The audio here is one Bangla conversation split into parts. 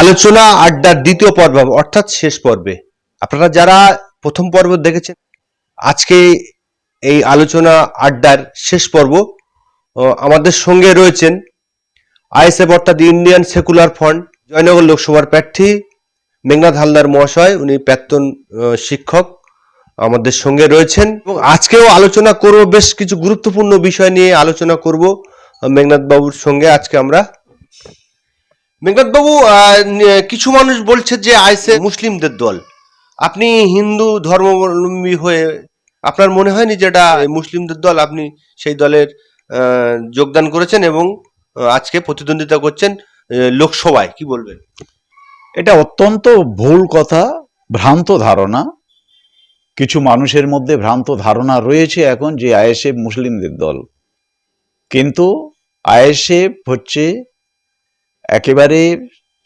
আলোচনা আড্ডার দ্বিতীয় পর্ব, অর্থাৎ শেষ পর্বে। আপনারা যারা প্রথম পর্ব দেখেছেন, আজকে এই আলোচনা আড্ডার শেষ পর্ব আমাদের সঙ্গে রয়েছেন আইএসএফ, অর্থাৎ ইন্ডিয়ান সেকুলার ফ্রন্ট, জয়নগর লোকসভার প্রার্থী মেঘনাথ হালদার মহাশয়, উনি প্রাক্তন শিক্ষক আমাদের সঙ্গে রয়েছেন। এবং আজকেও আলোচনা করব, বেশ কিছু গুরুত্বপূর্ণ বিষয় নিয়ে আলোচনা করব মেঘনাথ বাবুর সঙ্গে। আজকে আমরা বাবু কিছু মানুষ বলছে যে আইসে মুসলিমদের দল। আপনি হিন্দু ধর্মাবলম্বী হয়ে, আপনার মনে হয়নি যেটা মুসলিমদের দল? আপনি সেই দলের যোগদান করেছেন এবং আজকে প্রতিদ্বন্দ্বিতা করছেন লোকসভায়। কি বলবেন? এটা অত্যন্ত ভুল কথা, ভ্রান্ত ধারণা। কিছু মানুষের মধ্যে ভ্রান্ত ধারণা রয়েছে এখন যে আইএসএফ মুসলিমদের দল। কিন্তু আইএসএফ হচ্ছে একেবারে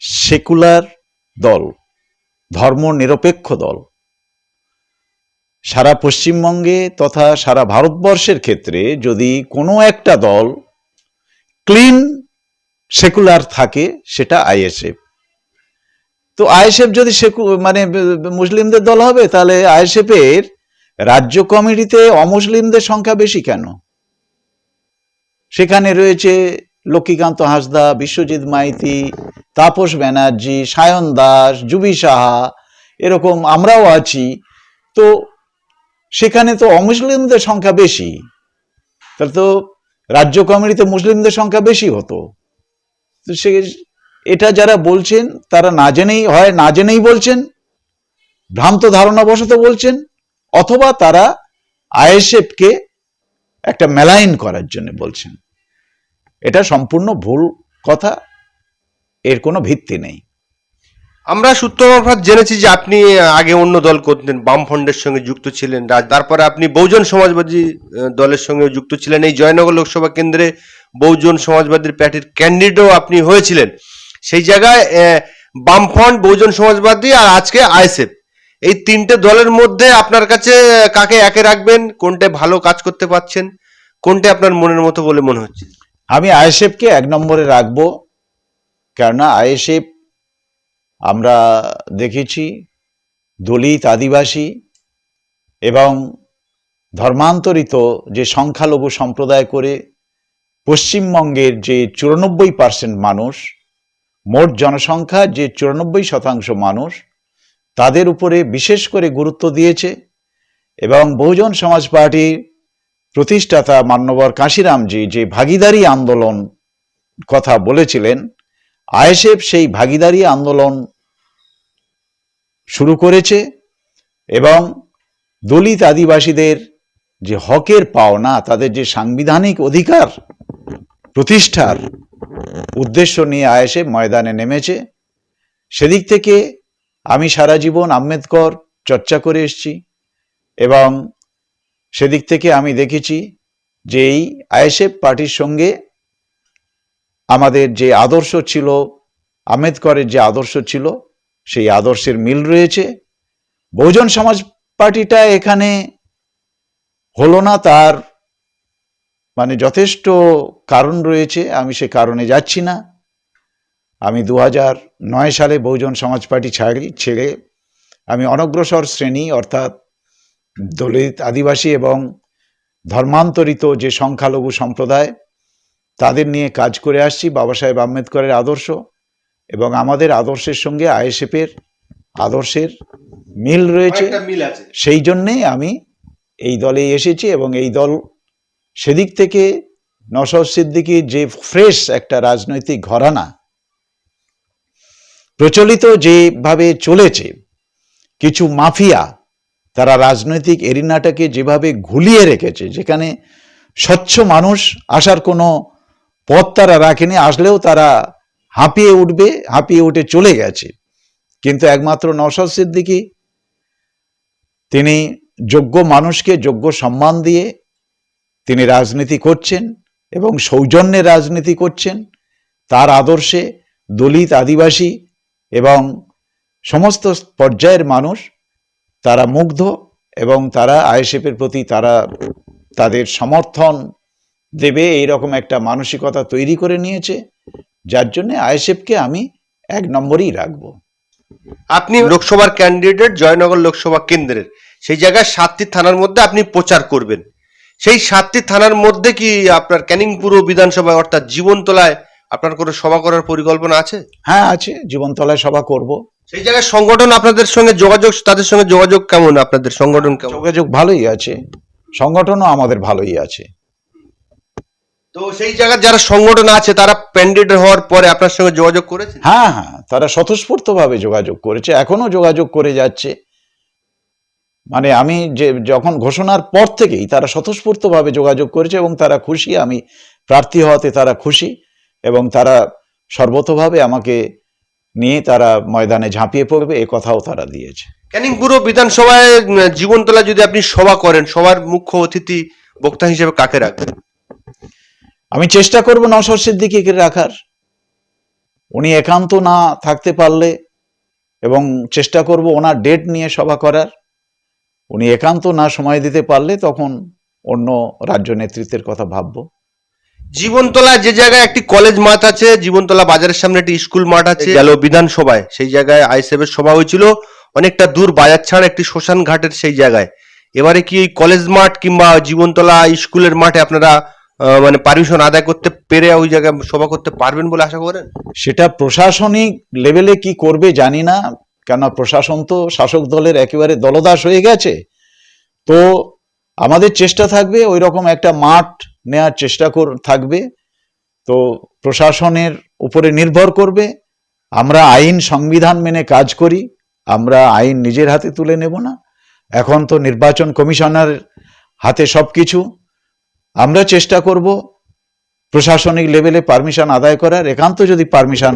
সেকুলার দল ধর্ম নিরপেক্ষ দল। সারা পশ্চিমবঙ্গে তথা সারা ভারতবর্ষের ক্ষেত্রে যদি কোনো একটা দল ক্লিন, সেকুলার থাকে, সেটা আইএসএফ। তো আইএসএফ যদি সেকু মানে মুসলিমদের দল হবে, তাহলে আইএসএফ এর রাজ্য কমিটিতে অমুসলিমদের সংখ্যা বেশি কেন? সেখানে রয়েছে লক্ষ্মীকান্ত হাসদা, বিশ্বজিৎ মাইতি, তাপস ব্যানার্জি, সায়ন দাস, জুবি সাহা, এরকম আমরাও আছি। তো সেখানে তো অমুসলিমদের সংখ্যা বেশি। তাহলে তো রাজ্য কমিটিতে মুসলিমদের সংখ্যা বেশি হতো। তো সে এটা যারা বলছেন, তারা না জেনেই, হয় না জেনেই বলছেন, ভ্রান্ত ধারণাবশত বলছেন, অথবা তারা আইএসএফকে একটা মেলাইন করার জন্য বলছেন। এটা সম্পূর্ণ ভুল কথা, এর কোনো ভিত্তি নেই। আমরা সূত্র জেনেছি যে আপনি আগে অন্য দল করতেন বামফ্রন্টের সঙ্গে যুক্ত ছিলেন। তারপরে আপনি বহুজন সমাজবাদী দলের সঙ্গে যুক্ত ছিলেন। এই জয়নগর লোকসভা কেন্দ্রে বহুজন সমাজবাদী প্যাটির ক্যান্ডিডেটও আপনি হয়েছিলেন। সেই জায়গায় বামফ্রন্ট বহুজন সমাজবাদী আর আজকে আইএসএফ। এই তিনটে দলের মধ্যে আপনার কাছে, কাকে একে রাখবেন, কোনটে ভালো কাজ করতে পারছেন, কোনটা আপনার মনের মতো বলে মনে হচ্ছে? আমি আইএসএফকে এক নম্বরে রাখব, কেননা আইএসএফ আমরা দেখেছি দলিত, আদিবাসী এবং ধর্মান্তরিত যে সংখ্যালঘু সম্প্রদায় করে পশ্চিমবঙ্গের যে চুরানব্বই পার্সেন্ট মানুষ, মোট জনসংখ্যার যে চুরানব্বই শতাংশ মানুষ, তাদের উপরে বিশেষ করে গুরুত্ব দিয়েছে এবং বহুজন সমাজ পার্টির প্রতিষ্ঠাতা মান্যবর কাশিরামজি যে ভাগিদারি আন্দোলন কথা বলেছিলেন আইএসএফ সেই ভাগিদারি আন্দোলন শুরু করেছে এবং দলিত আদিবাসীদের যে হকের পাওনা, তাদের যে সাংবিধানিক অধিকার প্রতিষ্ঠার উদ্দেশ্য নিয়ে আইএসএফ ময়দানে নেমেছে। সেদিক থেকে আমি সারা জীবন আম্বেদকর চর্চা করে এসেছি এবং সেদিক থেকে আমি দেখেছি যে এই আইএসএফ পার্টির সঙ্গে আমাদের যে আদর্শ ছিল, আম্বেদকরের যে আদর্শ ছিল, সেই আদর্শের মিল রয়েছে। বহুজন সমাজ পার্টিটা এখানে হলো না, তার মানে যথেষ্ট কারণ রয়েছে, আমি সে কারণে যাচ্ছি না। আমি দু নয় সালে বহুজন সমাজ পার্টি ছাড়ি, ছেড়ে আমি অনগ্রসর শ্রেণি, অর্থাৎ দলিত আদিবাসী এবং ধর্মান্তরিত যে সংখ্যালঘু সম্প্রদায় তাদের নিয়ে কাজ করে আসছি বাবা সাহেব আম্বেদকরের আদর্শ এবং আমাদের আদর্শের সঙ্গে আইএসএফের আদর্শের মিল রয়েছে। সেই জন্যে আমি এই দলে এসেছি এবং এই দল সেদিক থেকে নসর সিদ্দিকির যে ফ্রেশ একটা রাজনৈতিক ঘরানা প্রচলিত যেভাবে চলেছে কিছু মাফিয়া তারা রাজনৈতিক এরিনাটাকে যেভাবে ঘুলিয়ে রেখেছে, যেখানে স্বচ্ছ মানুষ আসার কোনো পথ তারা রাখেনি, আসলেও তারা হাঁপিয়ে উঠবে, হাঁপিয়ে উঠে চলে গেছে। কিন্তু একমাত্র নওশাদ সিদ্দিকি, তিনি যোগ্য মানুষকে যোগ্য সম্মান দিয়ে তিনি রাজনীতি করছেন এবং সৌজন্যের রাজনীতি করছেন। তার আদর্শে দলিত আদিবাসী এবং সমস্ত পর্যায়ের মানুষ তারা মুগ্ধ এবং তারা আইএসএফের প্রতি তারা তাদের সমর্থন দেবে এইরকম একটা মানসিকতা তৈরি করে নিয়েছে। যার জন্য আইএসএফকে আমি এক নম্বরই রাখব। আপনি লোকসভার ক্যান্ডিডেট জয়নগর লোকসভা কেন্দ্রের সেই জায়গায় সাতটি থানার মধ্যে আপনি প্রচার করবেন। সেই সাতটি থানার মধ্যে কি আপনার ক্যানিং পুর বিধানসভায় অর্থাৎ জীবনতলায় আপনার কোনো সভা করার পরিকল্পনা আছে? হ্যাঁ আছে। জীবনতলায় সভা করব। সেই জায়গায় সংগঠন আপনাদের সঙ্গে যোগাযোগ তাদের সঙ্গে যোগাযোগ কেমন? আপনাদের সংগঠন কেমন? যোগাযোগ ভালোই আছে। সংগঠনও আমাদের ভালোই আছে। তো সেই জায়গায় যারা সংগঠন আছে তারা ক্যান্ডিডেট হওয়ার পরে আপনার সঙ্গে যোগাযোগ করেছে হ্যাঁ হ্যাঁ তারা স্বতঃস্ফূর্তভাবে যোগাযোগ করেছে এখনও যোগাযোগ করে যাচ্ছে। মানে আমি যে যখন ঘোষণার পর থেকেই তারা স্বতঃস্ফূর্তভাবে যোগাযোগ করেছে এবং তারা খুশি আমি প্রার্থী হওয়াতে তারা খুশি এবং তারা সর্বতভাবে আমাকে নিয়ে তারা ময়দানে ঝাঁপিয়ে পড়বে এ কথাও তারা দিয়েছে। ক্যানিং পুর বিধানসভায় জীবনতলা যদি আপনি সভা করেন সবার মুখ্য অতিথি বক্তা হিসেবে কাকে রাখবেন? আমি চেষ্টা করব নসর সিদ্দিকিকে রাখার। উনি একান্ত না থাকতে পারলে এবং চেষ্টা করব ওনার ডেট নিয়ে সভা করার। উনি একান্ত না সময় দিতে পারলে তখন অন্য রাজ্য নেতৃত্বের কথা ভাববো। জীবনতলা যে জায়গায় একটি কলেজ মাঠ আছে জীবনতলা বাজারের সামনে একটি স্কুল মাঠ আছে গেল বিধানসভায়। সেই জায়গায় আইসেফের সভা হয়েছিল। অনেকটা দূর বাজার ছাড়া একটি শ্মশান ঘাটের সেই জায়গায়। এবারে কি এই কলেজ মাঠ কিংবা জীবনতলা স্কুলের মাঠে আপনারা মানে পারমিশন আদায় করতে পেরে ওই জায়গায় সভা করতে পারবেন বলে আশা করেন? সেটা প্রশাসনিক লেভেলে কি করবে জানি না। কেন প্রশাসন তো শাসক দলের একেবারে দলদাস হয়ে গেছে। তো আমাদের চেষ্টা থাকবে ওই রকম একটা মাঠ নেওয়ার চেষ্টা থাকবে। তো প্রশাসনের উপরে নির্ভর করবে। আমরা আইন সংবিধান মেনে কাজ করি, আমরা আইন নিজের হাতে তুলে নেব না। এখন তো নির্বাচন কমিশনার হাতে সব কিছু আমরা চেষ্টা করব প্রশাসনিক লেভেলে পারমিশন আদায় করার। একান্ত যদি পারমিশন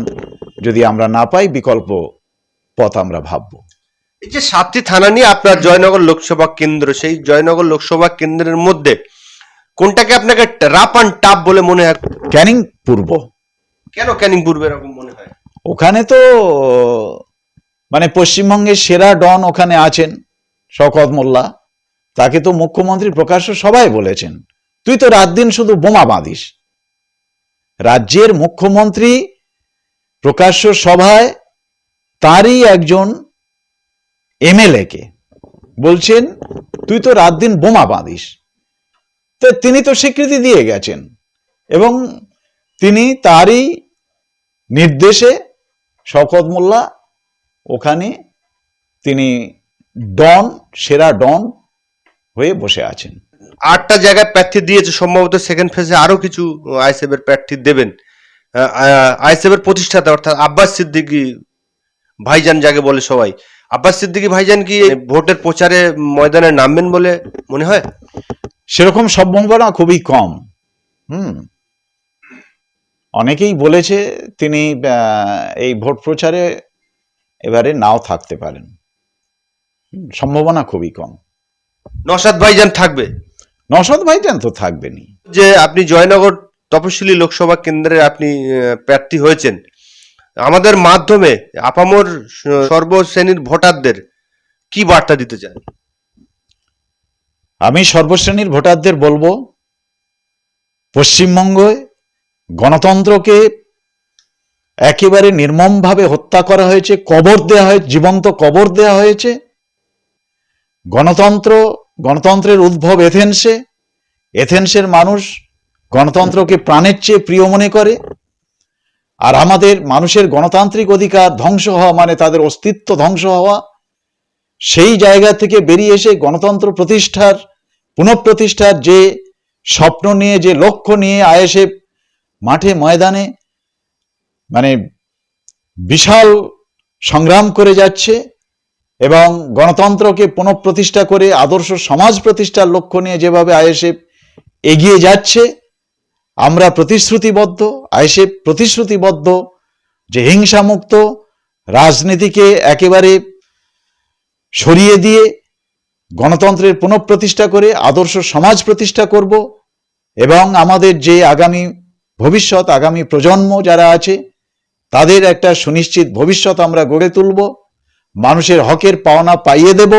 যদি আমরা না পাই, বিকল্প পথ আমরা ভাববো। এই যে সাতটি থানা নিয়ে আপনার জয়নগর লোকসভা কেন্দ্র সেই জয়নগর লোকসভা কেন্দ্রের মধ্যে কোনটাকে আপনাকে রাপ অ্যান্ড টাপ বলে মনে হয়? ক্যানিং পূর্ব। কেন ক্যানিং পূর্বে এরকম মনে হয়? ওখানে তো মানে পশ্চিমবঙ্গের সেরা ডন ওখানে আছেন শকত মোল্লা। তাকে তো মুখ্যমন্ত্রী প্রকাশ্য সবাই বলেছেন। তুই তো রাত দিন শুধু বোমা বাঁধিস। রাজ্যের মুখ্যমন্ত্রী প্রকাশ্য সভায় তারই একজন এমএলএ কে। বলছেন, তুই তো রাত দিন বোমা বাঁধিস। তো তিনি তো স্বীকৃতি দিয়ে গেছেন এবং তিনি তারই নির্দেশে শওকত মোল্লা ওখানে তিনি ডন, সেরা ডন হয়ে বসে আছেন। আটটা জায়গায় প্রার্থী দিয়েছে, সম্ভবত সেকেন্ড ফেজে আরও কিছু আইএসএফ এর প্রার্থী দেবেন। আইএসএফ এর প্রতিষ্ঠাতা অর্থাৎ আব্বাস সিদ্দিকী ভাইজান যাকে বলে সবাই। আব্বাস সিদ্দিকী ভাইজান কি এই ভোটের প্রচারে ময়দানে নামবেন বলে মনে হয়? সেরকম সম্ভাবনা খুবই কম। হুম। অনেকেই বলেছে তিনি এই ভোট প্রচারে এবারে নাও থাকতে পারেন। সম্ভাবনা খুবই কম। নসাদ ভাইজান থাকবে? নসদ ভাইজান তো থাকবেনই। যে আপনি জয়নগর তপশিলি লোকসভা কেন্দ্রে আপনি প্রার্থী হয়েছেন আমাদের মাধ্যমে আপামর সর্বশ্রেণীর ভোটারদের কি বার্তা দিতে চান? আমি সর্বশ্রেণীর ভোটারদের বলব, পশ্চিমবঙ্গে গণতন্ত্রকে একেবারে নির্মমভাবে হত্যা করা হয়েছে, কবর দেওয়া হয়েছে জীবন্ত কবর দেওয়া হয়েছে। গণতন্ত্র, গণতন্ত্রের উদ্ভব এথেন্সে, এথেন্সের মানুষ গণতন্ত্রকে প্রাণের চেয়ে প্রিয় মনে করে। আর আমাদের মানুষের গণতান্ত্রিক অধিকার ধ্বংস হওয়া মানে তাদের অস্তিত্ব ধ্বংস হওয়া, সেই জায়গা থেকে বেরিয়ে এসে গণতন্ত্র প্রতিষ্ঠার, পুনঃপ্রতিষ্ঠার যে স্বপ্ন নিয়ে, যে লক্ষ্য নিয়ে আয়েসে মাঠে ময়দানে মানে বিশাল সংগ্রাম করে যাচ্ছে এবং গণতন্ত্রকে পুনঃপ্রতিষ্ঠা করে আদর্শ সমাজ প্রতিষ্ঠার লক্ষ্য নিয়ে যেভাবে আইএসএফ এগিয়ে যাচ্ছে আমরা প্রতিশ্রুতিবদ্ধ আইএসএফ প্রতিশ্রুতিবদ্ধ, যে হিংসামুক্ত রাজনীতিকে একেবারে সরিয়ে দিয়ে গণতন্ত্রের পুনঃপ্রতিষ্ঠা করে আদর্শ সমাজ প্রতিষ্ঠা করব এবং আমাদের যে আগামী ভবিষ্যৎ, আগামী প্রজন্ম যারা আছে, তাদের একটা সুনিশ্চিত ভবিষ্যৎ আমরা গড়ে তুলব, মানুষের হকের পাওনা পাইয়ে দেব।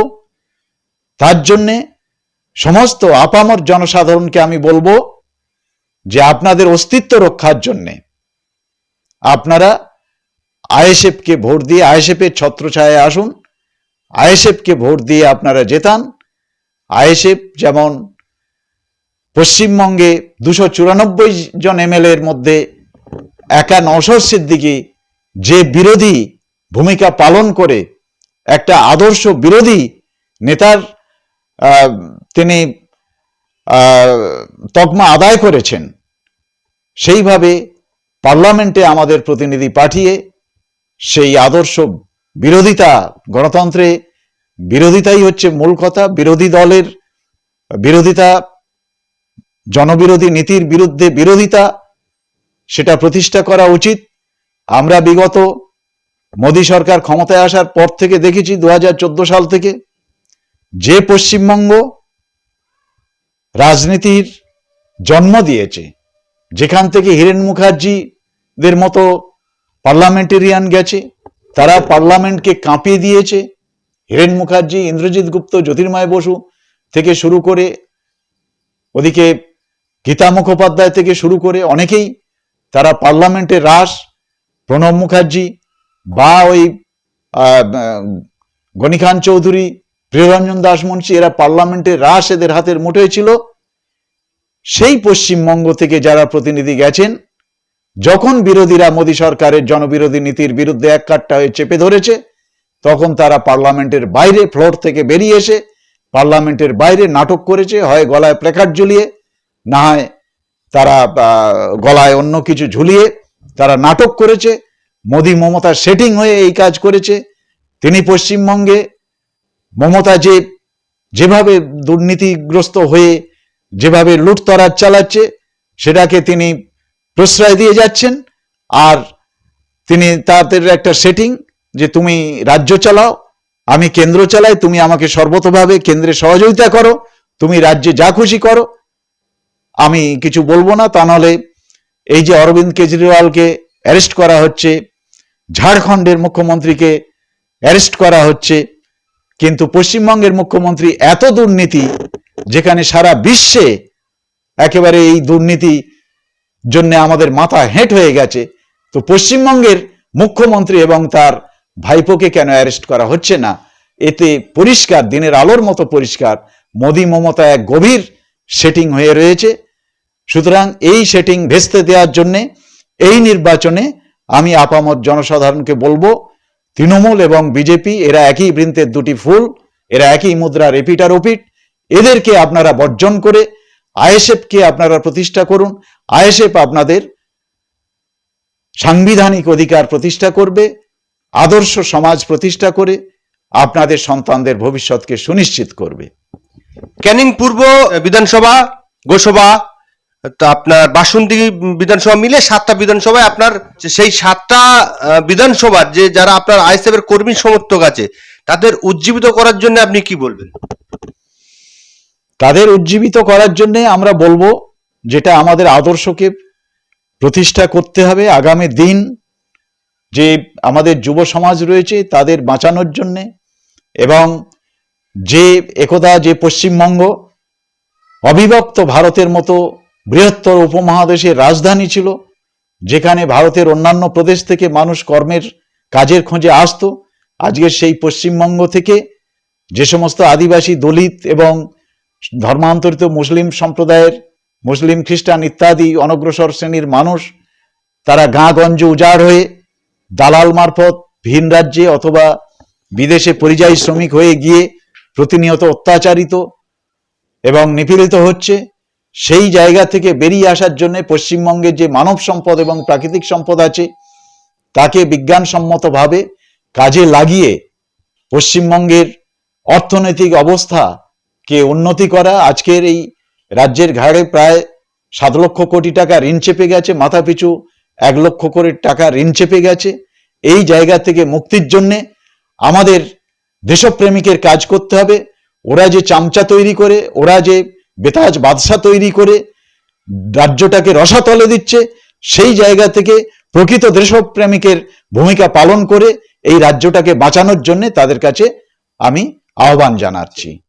তার জন্যে সমস্ত আপামর জনসাধারণকে আমি বলব যে আপনাদের অস্তিত্ব রক্ষার জন্যে আপনারা আইএসএফকে ভোট দিয়ে, আইএসএফের ছত্রছায়ায় আসুন, আইএসএফকে ভোট দিয়ে আপনারা জেতান। আইএসএফ যেমন পশ্চিমবঙ্গে দুশো চুরানব্বই জন এমএলএ এর মধ্যে একা নওশর সিদ্দিকি যে বিরোধী ভূমিকা পালন করে, একটা আদর্শ বিরোধী নেতার তিনি তকমা আদায় করেছেন সেইভাবে পার্লামেন্টে আমাদের প্রতিনিধি পাঠিয়ে সেই আদর্শ বিরোধিতা, গণতন্ত্রে বিরোধিতাই হচ্ছে মূল কথা। বিরোধী দলের বিরোধিতা, জনবিরোধী নীতির বিরুদ্ধে বিরোধিতা, সেটা প্রতিষ্ঠা করা উচিত। আমরা বিগত মোদী সরকার ক্ষমতায় আসার পর থেকে দেখেছি দু হাজার চোদ্দ সাল থেকে যে পশ্চিমবঙ্গ রাজনীতির জন্ম দিয়েছে যেখান থেকে হিরেন মুখার্জিদের মতো পার্লামেন্টেরিয়ান গেছে, তারা পার্লামেন্টকে কাঁপিয়ে দিয়েছে। হিরেন মুখার্জি, ইন্দ্রজিৎ গুপ্ত, জ্যোতির্ময় বসু থেকে শুরু করে, ওদিকে গীতা মুখোপাধ্যায় থেকে শুরু করে অনেকেই তারা পার্লামেন্টে রাস, প্রণব মুখার্জি বা ওই গণিখান চৌধুরী, প্রিয়রঞ্জন দাস মুন্সি এরা পার্লামেন্টে রাস এদের হাতের মুঠোয় ছিল। সেই পশ্চিমবঙ্গ থেকে যারা প্রতিনিধি গেছেন, যখন বিরোধীরা মোদী সরকারের জনবিরোধী নীতির বিরুদ্ধে এক কাট্টা হয়ে চেপে ধরেছে, তখন তারা পার্লামেন্টের বাইরে ফ্লোর থেকে বেরিয়ে এসে পার্লামেন্টের বাইরে নাটক করেছে, হয় গলায় প্লেকার্ড ঝুলিয়ে, না হয় তারা গলায় অন্য কিছু ঝুলিয়ে তারা নাটক করেছে। মোদি মমতা সেটিং হয়ে এই কাজ করেছে। তিনি পশ্চিমবঙ্গে মমতা যে, যেভাবে দুর্নীতিগ্রস্ত হয়ে যেভাবে লুটতরাজ চালাচ্ছে, সেটাকে তিনি প্রশ্রয় দিয়ে যাচ্ছেন। আর তিনি তাদের একটা সেটিং যে তুমি রাজ্য চালাও, আমি কেন্দ্র চালাই, তুমি আমাকে সর্বতভাবে কেন্দ্রে সহযোগিতা করো, তুমি রাজ্যে যা খুশি করো। আমি কিছু বলব না, তা নাহলে এই যে অরবিন্দ কেজরিওয়ালকে অ্যারেস্ট করা হচ্ছে, ঝাড়খণ্ডের মুখ্যমন্ত্রীকে অ্যারেস্ট করা হচ্ছে, কিন্তু পশ্চিমবঙ্গের মুখ্যমন্ত্রী এত দুর্নীতি যেখানে সারা বিশ্বে একেবারে এই দুর্নীতি জন্য আমাদের মাথা হেঁট হয়ে গেছে, তো পশ্চিমবঙ্গের মুখ্যমন্ত্রী এবং তার ভাইপোকে কেন অ্যারেস্ট করা হচ্ছে না? এতে পরিষ্কার, দিনের আলোর মতো পরিষ্কার, মোদি মমতা এক গভীর সেটিং হয়ে রয়েছে। সুতরাং এই সেটিং ভেস্তে দেওয়ার জন্যে, এই নির্বাচনে আমি আপামত জনসাধারণকে বলব, তৃণমূল এবং বিজেপি এরা একই বৃন্তের দুটি ফুল, এরা একই মুদ্রা রেপিটার ওপিট এদেরকে আপনারা বর্জন করে আইএসএফকে আপনারা প্রতিষ্ঠা করুন। আইএসএফ আপনাদের সাংবিধানিক অধিকার প্রতিষ্ঠা করবে, আদর্শ সমাজ প্রতিষ্ঠা করে আপনাদের সন্তানদের ভবিষ্যৎকে সুনিশ্চিত করবে। ক্যানিং পূর্ব বিধানসভা, গোসভা আপনার বাসন্তী বিধানসভা মিলে সাতটা বিধানসভায় আপনার সেই সাতটা বিধানসভার যে যারা আপনার আইএসএফ এর কর্মী সমর্থক আছে, তাদের উজ্জীবিত করার জন্য আপনি কি বলবেন? তাদের উজ্জীবিত করার জন্যে আমরা বলব যেটা আমাদের আদর্শকে প্রতিষ্ঠা করতে হবে আগামী দিন। যে আমাদের যুব সমাজ রয়েছে তাদের বাঁচানোর জন্যে এবং যে একদা যে পশ্চিমবঙ্গ অবিভক্ত ভারতের মতো বৃহত্তর উপমহাদেশের রাজধানী ছিল, যেখানে ভারতের অন্যান্য প্রদেশ থেকে মানুষ কর্মের কাজের খোঁজে আসতো, আজকের সেই পশ্চিমবঙ্গ থেকে যে সমস্ত আদিবাসী দলিত এবং ধর্মান্তরিত মুসলিম সম্প্রদায়ের, মুসলিম, খ্রিস্টান ইত্যাদি অনগ্রসর শ্রেণির মানুষ, তারা গাঁগঞ্জ উজাড় হয়ে দালাল মারফত ভিন রাজ্যে অথবা বিদেশে পরিযায়ী শ্রমিক হয়ে গিয়ে প্রতিনিয়ত অত্যাচারিত এবং নিপীড়িত হচ্ছে, সেই জায়গা থেকে বেরিয়ে আসার জন্য পশ্চিমবঙ্গের যে মানব সম্পদ এবং প্রাকৃতিক সম্পদ আছে, তাকে বিজ্ঞানসম্মতভাবে কাজে লাগিয়ে পশ্চিমবঙ্গের অর্থনৈতিক অবস্থাকে উন্নতি করা? আজকের এই রাজ্যের ঘাড়ে প্রায় সাত লক্ষ কোটি টাকা ঋণ চেপে গেছে মাথাপিছু এক লক্ষ কোটি টাকা ঋণ চেপে গেছে। এই জায়গা থেকে মুক্তির জন্যে আমাদের দেশপ্রেমিকের কাজ করতে হবে। ওরা যে চামচা তৈরি করে, ওরা যে বেতাজ বাদশা তৈরি করে রাজ্যটাকে রসাতলে দিচ্ছে, সেই জায়গা থেকে প্রকৃত দেশপ্রেমিকের ভূমিকা পালন করে এই রাজ্যটাকে বাঁচানোর জন্য তাদের কাছে আমি আহ্বান জানাচ্ছি।